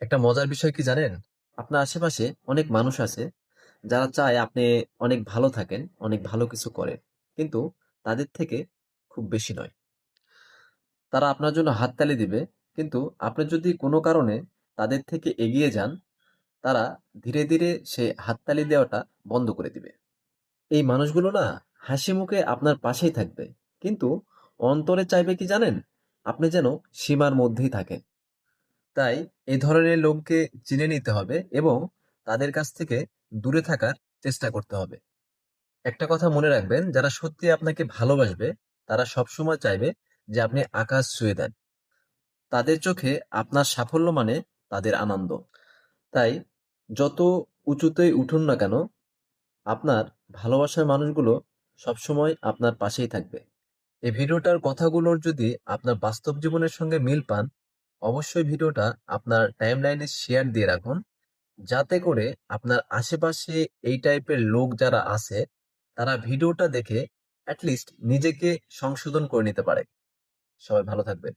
একটা মজার বিষয় কি জানেন? আপনার আশেপাশে অনেক মানুষ আছে যারা চায় আপনি অনেক ভালো থাকেন, অনেক ভালো কিছু করেন। কিন্তু তাদের থেকে খুব বেশি নয়। তারা আপনার জন্য হাততালি দিবে, কিন্তু আপনি যদি কোনো কারণে তাদের থেকে এগিয়ে যান, তারা ধীরে, ধীরে সে হাততালি দেওয়াটা বন্ধ করে দিবে। এই মানুষগুলো না হাসি মুখে আপনার পাশেই থাকবে। কিন্তু অন্তরে চাইবে কি জানেন? আপনি যেন সীমার মধ্যেই থাকেন। তাই এই ধরনের লোককে চিনে নিতে হবে এবং তাদের কাছ থেকে দূরে থাকার চেষ্টা করতে হবে। একটা কথা মনে রাখবেন, যারা সত্যি আপনাকে ভালোবাসবে, তারা সবসময় চাইবে যে আপনি আকাশ ছুঁয়ে দেন। তাদের চোখে আপনার সাফল্য মানে তাদের আনন্দ। তাই যত উঁচুতেই উঠুন না কেন, আপনার ভালোবাসার মানুষগুলো সবসময় আপনার পাশেই থাকবে। এই ভিডিওটার কথাগুলোর যদি আপনার বাস্তব জীবনের সঙ্গে মিল পান, অবশ্যই ভিডিওটা আপনার টাইমলাইনে শেয়ার দিয়ে রাখুন, যাতে করে আপনার আশেপাশে এই টাইপের লোক যারা আছে, তারা ভিডিওটা দেখে অ্যাটলিস্ট নিজেকে সংশোধন করে নিতে পারে। সবাই ভালো থাকবেন।